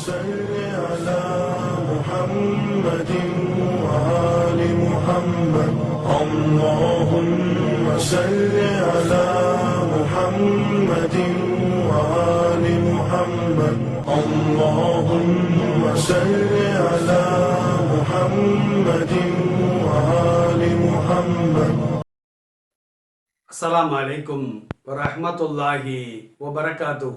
صل على محمد وآل محمد. اللهم السلام عليكم ورحمة الله وبركاته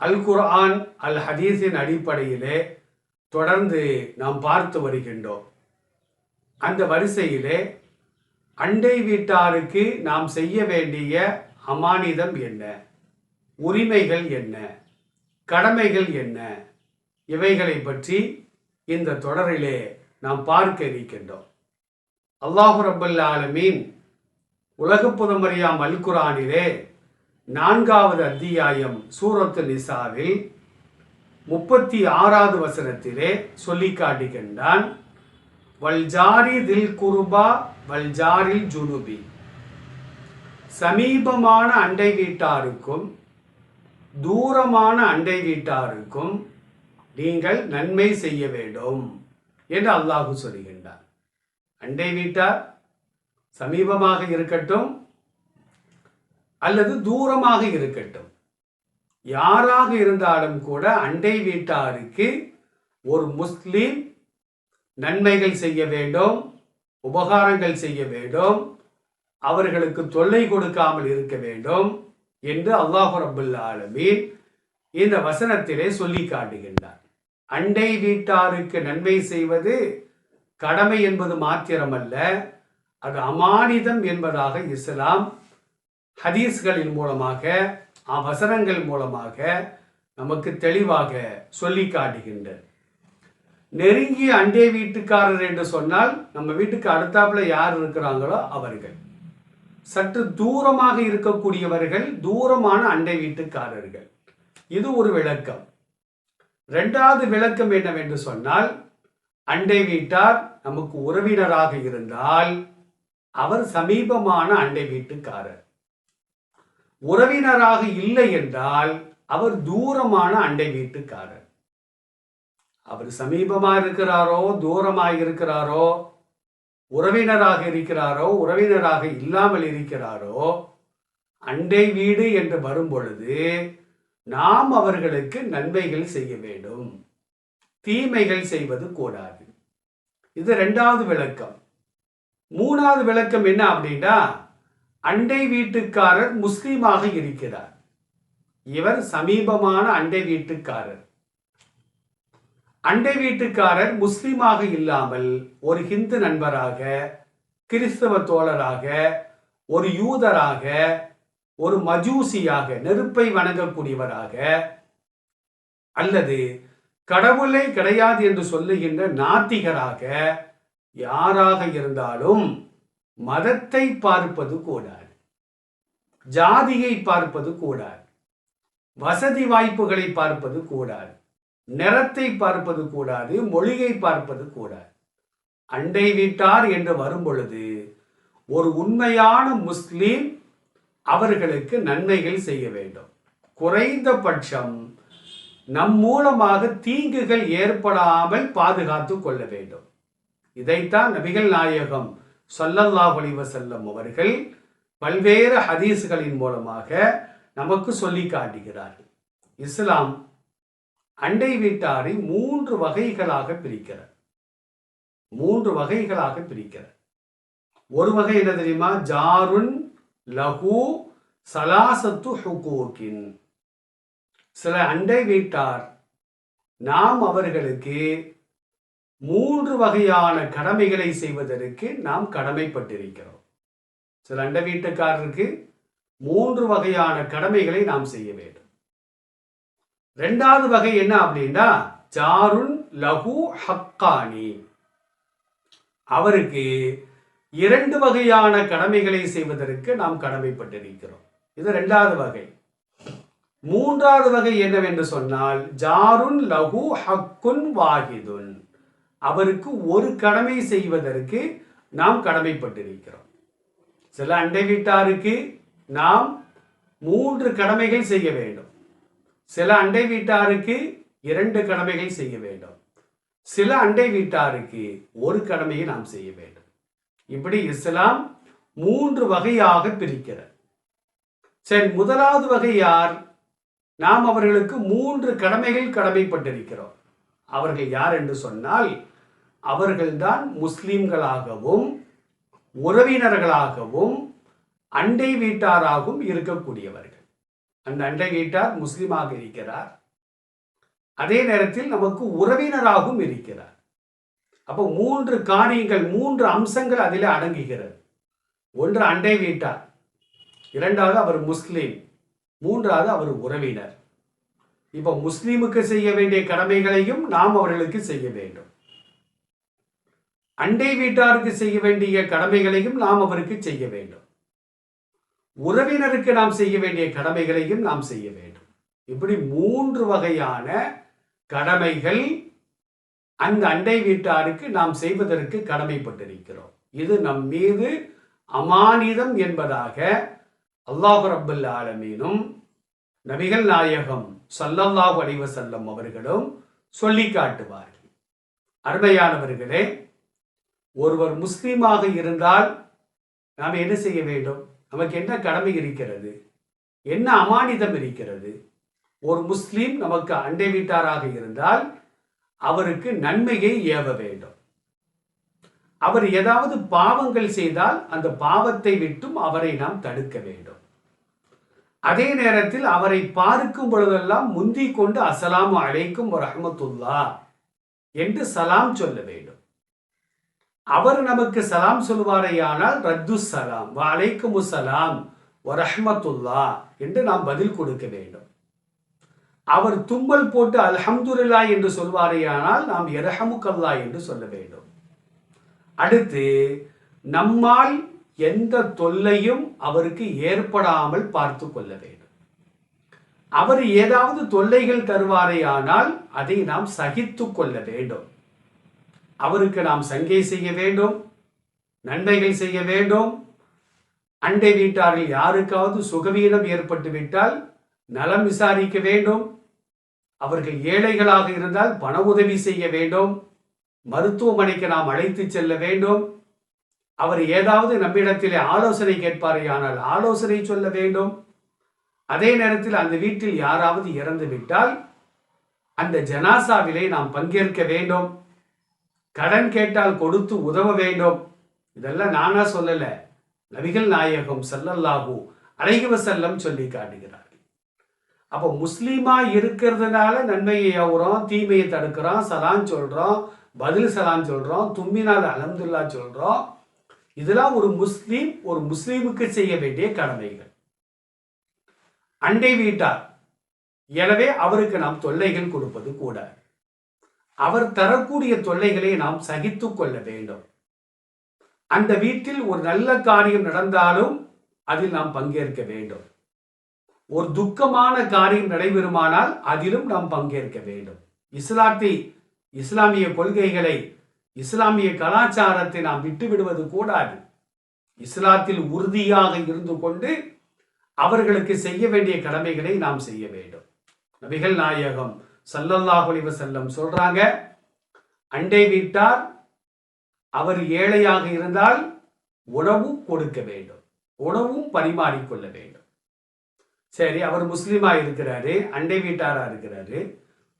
அல் குர்ஆன் அல் ஹதீஸின் அடிப்படையிலே தொடர்ந்து நாம் பார்த்து வருகின்றோம். அந்த வரிசையிலே அண்டை வீட்டாருக்கு நாம் செய்ய வேண்டிய அமானிதம் என்ன? உரிமைகள் என்ன? கடமைகள் என்ன? இவைகளை பற்றி இந்த தொடரிலே நாம் பார்க்க இருக்கின்றோம். அல்லாஹு ரப்பல் ஆலமீன் உலக புதமறியாம் அல் குரானிலே நான்காவது அத்தியாயம் சூரத்து நிசாவில் முப்பத்தி ஆறாவது வசனத்திலே சொல்லி காட்டுகின்றான் வல்ஜாரி தில் குருபா வல்ஜாரில் ஜுனுபி. சமீபமான அண்டை வீட்டாருக்கும் தூரமான அண்டை வீட்டாருக்கும் நீங்கள் நன்மை செய்ய வேண்டும் என்று அல்லாஹு சொல்கின்றார் அண்டை வீட்டார் சமீபமாக இருக்கட்டும் அல்லது தூரமாக இருக்கட்டும். யாராக இருந்தாலும் கூட அண்டை வீட்டாருக்கு ஒரு முஸ்லீம் நன்மைகள் செய்ய வேண்டும் உபகாரங்கள் செய்ய வேண்டும் அவர்களுக்கு தொல்லை கொடுக்காமல் இருக்க வேண்டும் என்று அல்லாஹு ரபுல் ஆலமீன் இந்த வசனத்திலே சொல்லி காட்டுகின்றார். அண்டை வீட்டாருக்கு நன்மை செய்வது கடமை என்பது மாத்திரமல்ல அது அமானிதம் என்பதாக இஸ்லாம் ஹதீஸ்களின் மூலமாக வசனங்கள் மூலமாக நமக்கு தெளிவாக சொல்லி காட்டுகின்றது. நெருங்கிய அண்டை வீட்டுக்காரர் என்று சொன்னால் நம்ம வீட்டுக்கு அடுத்தாப்புல யார் இருக்கிறாங்களோ அவர்கள். சற்று தூரமாக இருக்கக்கூடியவர்கள் தூரமான அண்டை வீட்டுக்காரர்கள். இது ஒரு விளக்கம். ரெண்டாவது விளக்கம் என்னவென்று சொன்னால் அண்டை வீட்டார் நமக்கு உறவினராக இருந்தால் அவர் சமீபமான அண்டை வீட்டுக்காரர். உறவினராக இல்லை என்றால் அவர் தூரமான அண்டை வீட்டுக்காரர். அவர் சமீபமா இருக்கிறாரோ தூரமாக இருக்கிறாரோ உறவினராக இருக்கிறாரோ உறவினராக இல்லாமல் இருக்கிறாரோ அண்டை வீடு என்று வரும் பொழுது நாம் அவர்களுக்கு நன்மைகள் செய்ய வேண்டும். தீமைகள் செய்வது கூடாது. இது ரெண்டாவது விளக்கம். மூணாவது விளக்கம் என்ன அப்படின்னா அண்டை வீட்டுக்காரர் முஸ்லீமாக இருக்கிறார். இவர் சமீபமான அண்டை வீட்டுக்காரர். அண்டை வீட்டுக்காரர் முஸ்லீமாக இல்லாமல் ஒரு ஹிந்து நண்பராக கிறிஸ்தவ தோழராக ஒரு யூதராக ஒரு மஜூசியாக நெருப்பை வணங்கக்கூடியவராக அல்லது கடவுளை கிடையாது என்று சொல்லுகின்ற நாத்திகராக யாராக இருந்தாலும் மதத்தை பார்ப்பது கூடாது. ஜாதியை பார்ப்பது கூடாது. வசதி வாய்ப்புகளை பார்ப்பது கூடாது. நிறத்தை பார்ப்பது கூடாது. மொழியை பார்ப்பது கூடாது. அண்டை வீட்டார் என்று வரும் பொழுது ஒரு உண்மையான முஸ்லீம் அவர்களுக்கு நன்மைகள் செய்ய வேண்டும். குறைந்தபட்சம் நம் மூலமாக தீங்குகள் ஏற்படாமல் பாதுகாத்து கொள்ள வேண்டும். இதைத்தான் நபிகள் நாயகம் சொல்லல்லா ஒளிவ செல்லம் அவர்கள் பல்வேறு ஹதீஸ்களின் மூலமாக நமக்கு சொல்லி காட்டுகிறார்கள். இஸ்லாம் அண்டை வீட்டாரை மூன்று வகைகளாக பிரிக்கிறார் மூன்று வகைகளாக பிரிக்கிறார் ஒரு வகை என்ன தெரியுமா? ஜாருன் லகு சலாசத்து ஹுகூக்கின். சில அண்டை வீட்டார் நாம் அவர்களுக்கு மூன்று வகையான கடமைகளை செய்வதற்கு நாம் கடமைப்பட்டிருக்கிறோம். சில அண்ட வீட்டுக்காரருக்கு மூன்று வகையான கடமைகளை நாம் செய்ய வேண்டும். ரெண்டாவது வகை என்ன அப்படின்னா ஜாருன் லகு ஹக்கானி. அவருக்கு இரண்டு வகையான கடமைகளை செய்வதற்கு நாம் கடமைப்பட்டிருக்கிறோம். இது ரெண்டாவது வகை. மூன்றாவது வகை என்னவென்று சொன்னால் ஜாருன் லகு ஹக்குன் வாஹிதுன். அவருக்கு ஒரு கடமை செய்வதற்கு நாம் கடமைப்பட்டிருக்கிறோம். சில அண்டை வீட்டாருக்கு நாம் மூன்று கடமைகள் செய்ய வேண்டும். சில அண்டை வீட்டாருக்கு இரண்டு கடமைகள் செய்ய வேண்டும். சில அண்டை வீட்டாருக்கு ஒரு கடமையை நாம் செய்ய வேண்டும். இப்படி இஸ்லாம் மூன்று வகையாக பிரிக்கிறது. சரி முதலாவது வகை யார்? நாம் அவர்களுக்கு மூன்று கடமைகள் கடமைப்பட்டிருக்கிறோம். அவர்கள் யார் என்று சொன்னால் அவர்கள்தான் முஸ்லீம்களாகவும் உறவினர்களாகவும் அண்டை வீட்டாராகவும் இருக்கக்கூடியவர்கள். அந்த அண்டை வீட்டார் முஸ்லீமாக இருக்கிறார். அதே நேரத்தில் நமக்கு உறவினராகவும் இருக்கிறார். அப்போ மூன்று காரியங்கள் மூன்று அம்சங்கள் அதில் அடங்குகிறது. ஒன்று அண்டை வீட்டார் இரண்டாவது அவர் முஸ்லீம் மூன்றாவது அவர் உறவினர். இப்போ முஸ்லீமுக்கு செய்ய வேண்டிய கடமைகளையும் நாம் அவர்களுக்கு செய்ய வேண்டும். அண்டை வீட்டாருக்கு செய்ய வேண்டிய கடமைகளையும் நாம் அவருக்கு செய்ய வேண்டும். உறவினருக்கு நாம் செய்ய வேண்டிய கடமைகளையும் நாம் செய்ய வேண்டும். இப்படி மூன்று வகையான கடமைகள் அந்த அண்டை வீட்டாருக்கு நாம் செய்வதற்கு கடமைப்பட்டிருக்கிறோம். இது நம் மீது அமானிதம் என்பதாக அல்லாஹு ரபுல் ஆலமீனும் நபிகள் நாயகம் சல்லல்லாஹு அலைஹி அவர்களும் சொல்லி காட்டுவார்கள் அருமையானவர்களே ஒருவர் முஸ்லீமாக இருந்தால் நாம் என்ன செய்ய வேண்டும்? நமக்கு என்ன கடமை இருக்கிறது? என்ன அமானிதம் இருக்கிறது? ஒரு முஸ்லீம் நமக்கு அண்டை வீட்டாராக இருந்தால் அவருக்கு நன்மையை ஏவ வேண்டும். அவர் ஏதாவது பாவங்கள் செய்தால் அந்த பாவத்தை விட்டும் அவரை நாம் தடுக்க வேண்டும். அதே நேரத்தில் அவரை பார்க்கும் பொழுதெல்லாம் முந்திக் கொண்டு அஸ்ஸலாமு அழைக்கும் ரஹமத்துல்லா என்று சலாம் சொல்ல வேண்டும். அவர் நமக்கு சலாம் சொல்வாரையானால் ரத்து சலாம் வலைக்கும் சலாம் வரஹமத்துல்லா என்று நாம் பதில் கொடுக்க வேண்டும். அவர் தும்மல் போட்டு அல்ஹம்துல்லா என்று சொல்வாரையானால் நாம் இரஹமுக்கல்லா என்று சொல்ல வேண்டும். அடுத்து நம்மால் எந்த தொல்லையும் அவருக்கு ஏற்படாமல் பார்த்து கொள்ள வேண்டும். அவர் ஏதாவது தொல்லைகள் தருவாரேயானால் அதை நாம் சகித்து கொள்ள வேண்டும். அவருக்கு நாம் சங்கை செய்ய வேண்டும் நன்மைகள் செய்ய வேண்டும். அண்டை வீட்டாரில் யாருக்காவது சுகவீனம் ஏற்பட்டு விட்டால் நலம் விசாரிக்க வேண்டும். அவர்கள் ஏழைகளாக இருந்தால் பண உதவி செய்ய வேண்டும். மருத்துவமனைக்கு நாம் அழைத்து செல்ல வேண்டும். அவர் ஏதாவது நம்மிடத்திலே ஆலோசனை கேட்பாரேயானால் ஆலோசனை சொல்ல வேண்டும். அதே நேரத்தில் அந்த வீட்டில் யாராவது இறந்து விட்டால் அந்த ஜனாசாவிலே நாம் பங்கேற்க வேண்டும். கடன் கேட்டால் கொடுத்து உதவ வேண்டும். இதெல்லாம் நானா சொல்லல. நபிகள் நாயகம் ஸல்லல்லாஹு அழகிவ செல்லம் சொல்லி காட்டுகிறார்கள். அப்போ முஸ்லீமா இருக்கிறதுனால நன்மையை ஏவுறோம் தீமையை தடுக்கிறோம் சலான் சொல்றோம் பதில் சலான் சொல்றோம் தும்மினால் அலமதுல்லா சொல்றோம். இதெல்லாம் ஒரு முஸ்லீம் ஒரு முஸ்லீமுக்கு செய்ய வேண்டிய கடமைகள். அண்டை வீட்டார். எனவே அவருக்கு நாம் தொல்லைகள் கொடுப்பது கூட அவர் தரக்கூடிய தொல்லைகளை நாம் சகித்து கொள்ள வேண்டும். அந்த வீட்டில் ஒரு நல்ல காரியம் நடந்தாலும் அதில் நாம் பங்கேற்க வேண்டும். ஒரு துக்கமான காரியம் நடைபெறுமானால் அதிலும் நாம் பங்கேற்க வேண்டும். இஸ்லாத்தை இஸ்லாமிய கொள்கைகளை இஸ்லாமிய கலாச்சாரத்தை நாம் விட்டுவிடுவது கூடாது. இஸ்லாத்தில் உறுதியாக இருந்து கொண்டு அவர்களுக்கு செய்ய வேண்டிய கடமைகளை நாம் செய்ய வேண்டும். நபிகள் நாயகம் ஸல்லல்லாஹு செல்லம் சொல்றாங்க அண்டை வீட்டார் அவர் ஏழையாக இருந்தால் உணவும் கொடுக்க வேண்டும். உணவும் பரிமாறிக்கொள்ள வேண்டும். சரி அவர் முஸ்லீமா இருக்கிறாரு அண்டை வீட்டாரா இருக்கிறாரு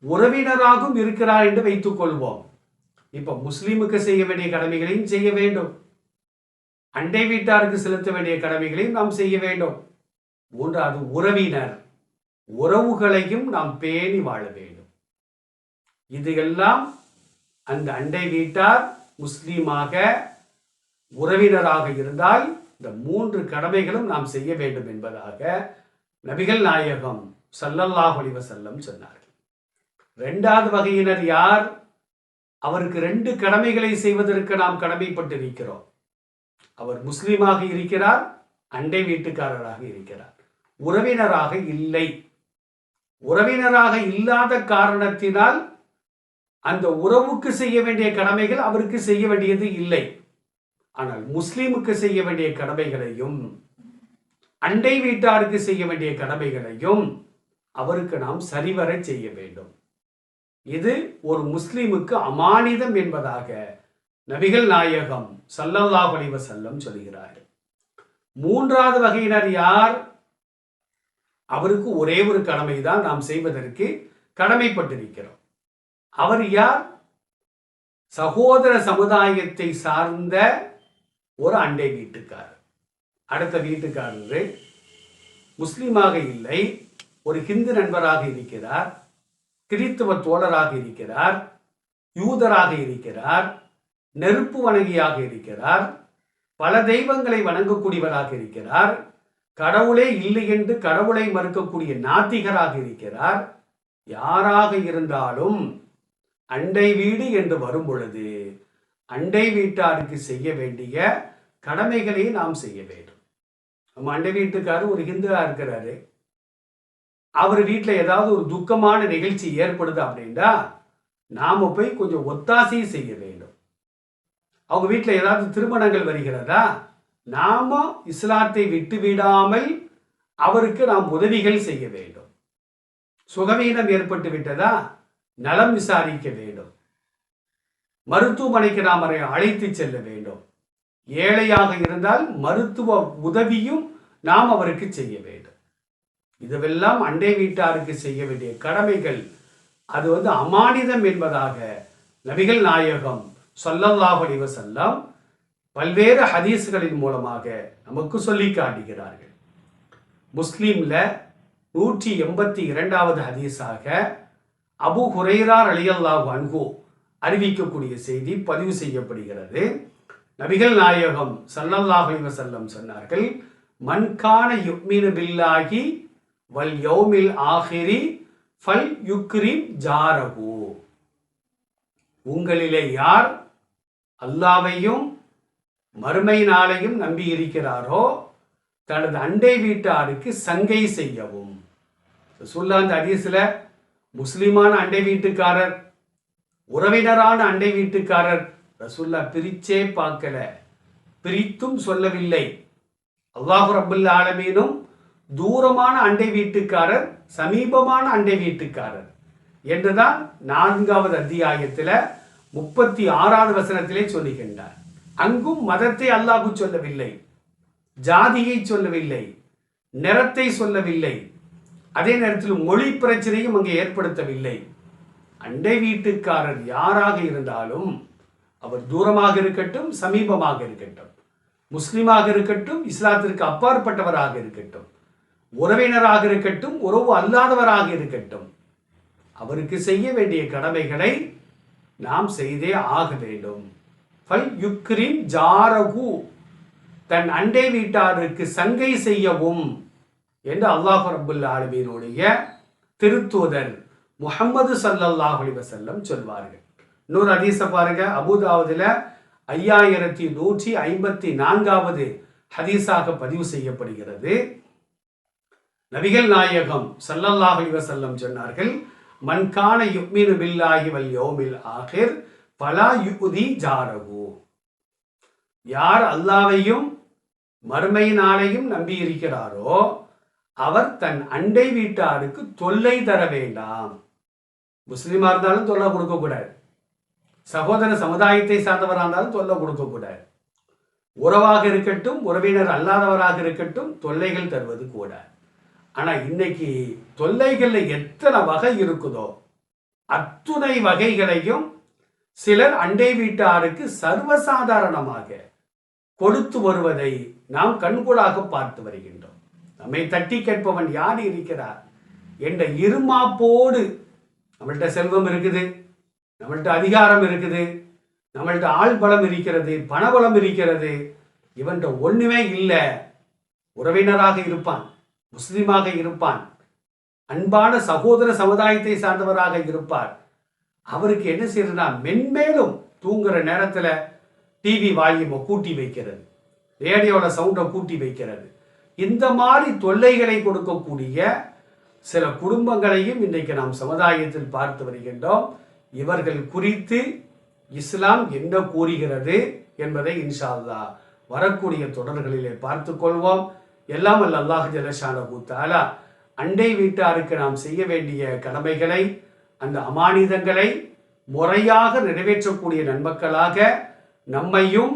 உறவினராகவும் இருக்கிறார் என்று வைத்துக் கொள்வோம். இப்ப முஸ்லீமுக்கு செய்ய வேண்டிய கடமைகளையும் செய்ய வேண்டும். அண்டை வீட்டாருக்கு செலுத்த வேண்டிய கடமைகளையும் நாம் செய்ய வேண்டும். மூன்றாவது உறவினர். உறவுகளையும் நாம் பேணி வாழ வேண்டும். இது எல்லாம் அந்த அண்டை வீட்டார் முஸ்லீமாக உறவினராக இருந்தால் இந்த மூன்று கடமைகளும் நாம் செய்ய வேண்டும் என்பதாக நபிகள் நாயகம் ஸல்லல்லாஹு செல்லம் சொன்னார்கள். ரெண்டாவது வகையினர் யார்? அவருக்கு ரெண்டு கடமைகளை செய்வதற்கு நாம் கடமைப்பட்டிருக்கிறோம். அவர் முஸ்லீமாக இருக்கிறார் அண்டை வீட்டுக்காரராக இருக்கிறார். உறவினராக இல்லை. உறவினராக இல்லாத காரணத்தினால் அந்த உறவுக்கு செய்ய வேண்டிய கடமைகள் அவருக்கு செய்ய வேண்டியது இல்லை. ஆனால் முஸ்லீமுக்கு செய்ய வேண்டிய கடமைகளையும் அண்டை வீட்டாருக்கு செய்ய வேண்டிய கடமைகளையும் அவருக்கு நாம் சரிவர செய்ய வேண்டும். இது ஒரு முஸ்லீமுக்கு அமானிதம் என்பதாக நபிகள் நாயகம் சல்லல்லாஹு அலைஹி சொல்கிறார். மூன்றாவது வகையினர் யார்? அவருக்கு ஒரே ஒரு கடமை தான் நாம் செய்வதற்கு கடமைப்பட்டிருக்கிறோம். அவர் யார்? சகோதர சமுதாயத்தை சார்ந்த ஒரு அண்டை வீட்டுக்காரர். அடுத்த வீட்டுக்காரர் முஸ்லீமாக இல்லை ஒரு ஹிந்து நண்பராக இருக்கிறார் கிறித்துவ தோழராக இருக்கிறார் யூதராக இருக்கிறார் நெருப்பு வணங்கியாக இருக்கிறார் பல தெய்வங்களை வணங்கக்கூடியவராக இருக்கிறார் கடவுளே இல்லை என்று கடவுளை மறுக்கக்கூடிய நாத்திகராக இருக்கிறார். யாராக இருந்தாலும் அண்டை வீடு என்று வரும் பொழுது அண்டை வீட்டாருக்கு செய்ய வேண்டிய கடமைகளை நாம் செய்ய வேண்டும். நம்ம அண்டை வீட்டுக்காரர் ஒரு ஹிந்துவா இருக்கிறாரு. அவர் வீட்டில் ஏதாவது ஒரு துக்கமான நிகழ்ச்சி ஏற்படுது அப்படின்னா நாம போய் கொஞ்சம் ஒத்தாசை செய்ய வேண்டும். அவங்க வீட்டில் ஏதாவது திருமணங்கள் வருகிறதா நாம இஸ்லாத்தை விட்டு விடாமல் அவருக்கு நாம் உதவிகள் செய்ய வேண்டும். சுகவீனம் ஏற்பட்டு விட்டதா? நலம் விசாரிக்க வேண்டும். மருத்துவமனைக்கு நாம் அதை அழைத்து செல்ல வேண்டும். ஏழையாக இருந்தால் மருத்துவ உதவியும் நாம் அவருக்கு செய்ய வேண்டும். இதுவெல்லாம் அண்டை வீட்டாருக்கு செய்ய வேண்டிய கடமைகள். அது வந்து அமானிதம் என்பதாக நபிகள் நாயகம் சொல்லல்லாஹு அலைஹி பல்வேறு ஹதீஸ்களின் மூலமாக நமக்கு சொல்லி காட்டுகிறார்கள். முஸ்லீம்ல நூற்றி எண்பத்தி இரண்டாவது ஹதீஸாக அபு ஹுரைரார் அலியல்லாஹு அன்ஹு அறிவிக்கக்கூடிய செய்தி பதிவு செய்யப்படுகிறது. நபிகள் நாயகம் ஸல்லல்லாஹு அலைஹி சொன்னார்கள் மன்கான யுக்மினு பில்லாகி வல் யௌமில் ஆஹிரி ஃபல் யுக்ரிம் ஜாரகு உங்களிலே யார் அல்லாவையும் மறுமை நாளையும் நம்பி இருக்கிறாரோ தனது அண்டை வீட்டாருக்கு சங்கை செய்யவும். சொல்ல அதிசில முஸ்லிமான அண்டை வீட்டுக்காரர் உறவினரான அண்டை வீட்டுக்காரர் ரசுல்லா பிரிச்சே பார்க்கல. பிரித்தும் சொல்லவில்லை. அல்லாஹு ரபுல்ல ஆலமீனும் தூரமான அண்டை வீட்டுக்காரர் சமீபமான அண்டை வீட்டுக்காரர் என்றுதான் நான்காவது அத்தியாயத்தில் முப்பத்தி ஆறாவது வசனத்திலே சொல்லுகின்றார். அங்கும் மதத்தை அல்லாஹு சொல்லவில்லை ஜாதியை சொல்லவில்லை நிறத்தை சொல்லவில்லை அதே நேரத்தில் மொழி பிரச்சனையும் அங்கே ஏற்படுத்தவில்லை. அண்டை வீட்டுக்காரர் யாராக இருந்தாலும் அவர் தூரமாக இருக்கட்டும் சமீபமாக இருக்கட்டும். முஸ்லீமாக இருக்கட்டும் இஸ்லாத்திற்கு அப்பாற்பட்டவராக இருக்கட்டும். உறவினராக இருக்கட்டும் உறவு அல்லாதவராக இருக்கட்டும். அவருக்கு செய்ய வேண்டிய கடமைகளை நாம் செய்தே ஆக வேண்டும். ஃபல் யுக்ரிம் ஜாரகு தன் அண்டை வீட்டாருக்கு சங்கை செய்யவும் என்று அல்லாஹ் ரபுல் ஆலமீனுடைய திருத்துவதன் முகமது ஸல்லல்லாஹு அலைஹி வஸல்லம் சொல்வார்கள். இன்னொரு ஹதீஸ பாருங்க. அபுதாவதுல ஐயாயிரத்தி நூற்றி ஐம்பத்தி நான்காவது ஹதீஸாக பதிவு செய்யப்படுகிறது. நபிகள் நாயகம் சல்லல்லாஹ் அலைஹி வஸல்லம் சொன்னார்கள் மண்கான யுக்மினு பில்லாஹி வல் யோமில் ஆகிர் பலா யுதி ஜாரகு யார் அல்லாவையும் மறுமை நாளையும் நம்பி இருக்கிறாரோ அவர் தன் அண்டை வீட்டாருக்கு தொல்லை தர வேண்டாம். முஸ்லீமா இருந்தாலும் தொல்லை கொடுக்கக்கூடாது சகோதர சமுதாயத்தை சார்ந்தவராக இருந்தாலும் தொல்லை கொடுக்கக்கூடாது உறவாக இருக்கட்டும் உறவினர் அல்லாதவராக இருக்கட்டும் தொல்லைகள் தருவது கூட ஆனால் இன்னைக்கு தொல்லைகளில் எத்தனை வகை இருக்குதோ அத்துணை வகைகளையும் சிலர் அண்டை வீட்டாருக்கு சர்வசாதாரணமாக கொடுத்து வருவதை நாம் கண்கூடாக பார்த்து வருகின்றோம் நம்மை தட்டி கேட்பவன் யார் இருக்கிறார்? என்ற இருமாப்போடு நம்மள்கிட்ட செல்வம் இருக்குது நம்மள்கிட்ட அதிகாரம் இருக்குது நம்மள்கிட்ட ஆள் பலம் இருக்கிறது பணபலம் இருக்கிறது. இவன்கிட்ட ஒண்ணுமே இல்லை. உறவினராக இருப்பான் முஸ்லீமாக இருப்பான் அன்பான சகோதர சமுதாயத்தை சார்ந்தவராக இருப்பார். அவருக்கு என்ன செய்யறதுனா மென்மேலும் தூங்குற நேரத்தில் டிவி வால்யூமை கூட்டி வைக்கிறது ரேடியோட சவுண்டை கூட்டி வைக்கிறது. இந்த மாதிரி தொல்லைகளை கொடுக்கக்கூடிய சில குடும்பங்களையும் இன்றைக்கு நாம் சமுதாயத்தில் பார்த்து வருகின்றோம். இவர்கள் குறித்து இஸ்லாம் என்ன கூறுகிறது என்பதை இன்ஷா வரக்கூடிய தொடர்களிலே பார்த்து கொள்வோம். எல்லாம் அல்ல அல்லாஹ் ஜலஷானஹு கூத்தாலா அண்டை வீட்டாருக்கு நாம் செய்ய வேண்டிய கடமைகளை அந்த அமானிதங்களை முறையாக நிறைவேற்றக்கூடிய நன்மக்களாக நம்மையும்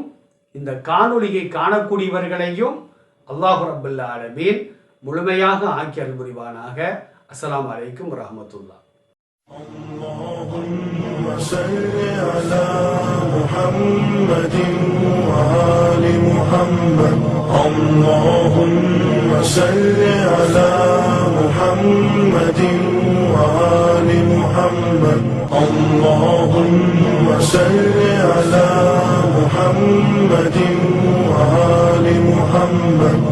இந்த காணொளியை காணக்கூடியவர்களையும் அல்லாஹு ரபுல்லா ஆலமீன் முழுமையாக ஆக்கி அருள் புரிவானாக அஸ்ஸலாமு அலைக்கும் வரஹ்மத்துல்லாஹ் اللهم صل على محمد وآل محمد اللهم صل على محمد وآل محمد اللهم صل على محمد Muhammad